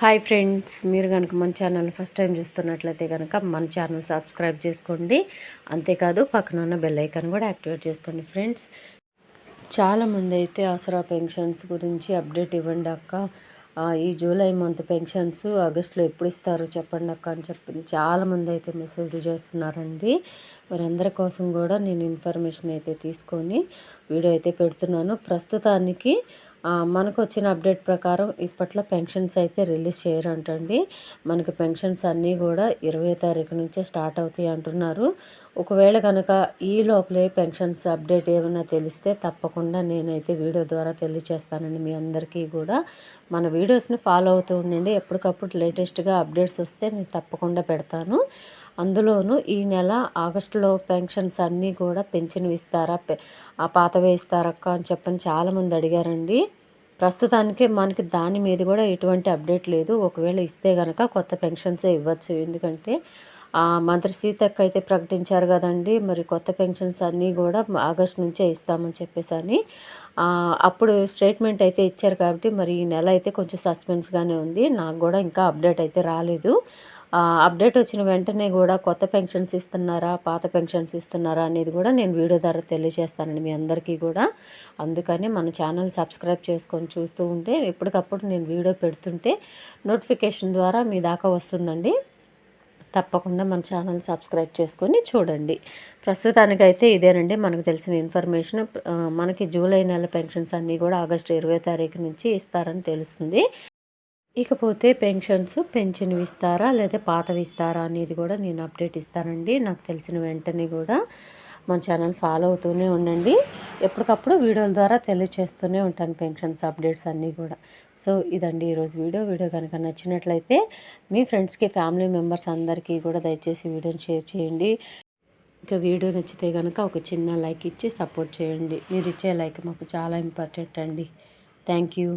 Hi friends మీరు కనుక మన ఛానల్ ఫస్ట్ టైం చూస్తున్నట్లయితే కనుక మన ఛానల్ సబ్స్క్రైబ్ చేసుకోండి. అంతేకాదు పక్కన ఉన్న బెల్ ఐకాన్ కూడా యాక్టివేట్ చేసుకోండి ఫ్రెండ్స్. చాలామంది అయితే ఆసరా పెన్షన్స్ గురించి అప్డేట్ ఇవ్వండి అక్క. ఈ జూలై మంత్ పెన్షన్స్ ఆగస్టులో ఎప్పుడు ఇస్తారు చెప్పండి అక్క అని చెప్పి చాలామంది అయితే మెసేజ్లు చేస్తున్నారండి. వారందరి కోసం కూడా నేను ఇన్ఫర్మేషన్ అయితే తీసుకొని వీడియో అయితే పెడుతున్నాను. ప్రస్తుతానికి మనకు వచ్చిన అప్డేట్ ప్రకారం ఇప్పట్లో పెన్షన్స్ అయితే రిలీజ్ చేయరంటండి. మనకి పెన్షన్స్ అన్నీ కూడా ఇరవై తారీఖు నుంచే స్టార్ట్ అవుతాయి అంటున్నారు. ఒకవేళ కనుక ఈ లోపలే పెన్షన్స్ అప్డేట్ ఏమైనా తెలిస్తే తప్పకుండా నేనైతే వీడియో ద్వారా తెలియచేస్తానండి మీ అందరికీ కూడా. మన వీడియోస్ని ఫాలో అవుతూ ఉండండి. ఎప్పటికప్పుడు లేటెస్ట్గా అప్డేట్స్ వస్తే నేను తప్పకుండా పెడతాను. అందులోనూ ఈ నెల ఆగస్టులో పెన్షన్స్ అన్నీ కూడా పెన్షన్ ఇస్తారా? ఆ పాతవే ఇస్తారక్క అని చెప్పని చాలామంది అడిగారండి. ప్రస్తుతానికి మనకి దాని మీద కూడా ఎటువంటి అప్డేట్ లేదు. ఒకవేళ ఇస్తే కనుక కొత్త పెన్షన్సే ఇవ్వచ్చు. ఎందుకంటే మంత్రి సీతక్క అయితే ప్రకటించారు కదండి మరి కొత్త పెన్షన్స్ అన్నీ కూడా ఆగస్ట్ నుంచే ఇస్తామని చెప్పేసి అని. అప్పుడు స్టేట్మెంట్ అయితే ఇచ్చారు కాబట్టి మరి ఈ నెల అయితే కొంచెం సస్పెన్స్గానే ఉంది. నాకు కూడా ఇంకా అప్డేట్ అయితే రాలేదు. అప్డేట్ వచ్చిన వెంటనే కూడా కొత్త పెన్షన్స్ ఇస్తున్నారా పాత పెన్షన్స్ ఇస్తున్నారా అనేది కూడా నేను వీడియో ద్వారా తెలియజేస్తానండి మీ అందరికీ కూడా. అందుకని మన ఛానల్ సబ్స్క్రైబ్ చేసుకొని చూస్తూ ఉంటే ఎప్పటికప్పుడు నేను వీడియో పెడుతుంటే నోటిఫికేషన్ ద్వారా మీ దాకా వస్తుందండి. తప్పకుండా మన ఛానల్ సబ్స్క్రైబ్ చేసుకొని చూడండి. ప్రస్తుతానికైతే ఇదేనండి. మనకు తెలిసిన ఇన్ఫర్మేషన్. మనకి జూలై నెల పెన్షన్స్ అన్నీ కూడా ఆగస్టు ఇరవై తారీఖు నుంచి ఇస్తారని తెలుస్తుంది. ఇకపోతే పెన్షన్స్ పెన్షన్ ఇస్తారా లేదా పాతవి ఇస్తారా అనేది కూడా నేను అప్డేట్ ఇస్తానండి. నాకు తెలిసిన వెంటనే కూడా మన ఛానల్ ఫాలో అవుతూనే ఉండండి. ఎప్పటికప్పుడు వీడియోల ద్వారా తెలియచేస్తూనే ఉంటాను పెన్షన్స్ అప్డేట్స్ అన్నీ కూడా. సో ఇదండి ఈరోజు వీడియో. వీడియో కనుక నచ్చినట్లయితే మీ ఫ్రెండ్స్కి ఫ్యామిలీ మెంబర్స్ అందరికీ కూడా దయచేసి వీడియోని షేర్ చేయండి. ఇంకా వీడియో నచ్చితే కనుక ఒక చిన్న లైక్ ఇచ్చి సపోర్ట్ చేయండి. మీరు ఇచ్చే లైక్ మాకు చాలా ఇంపార్టెంట్ అండి. Thank you.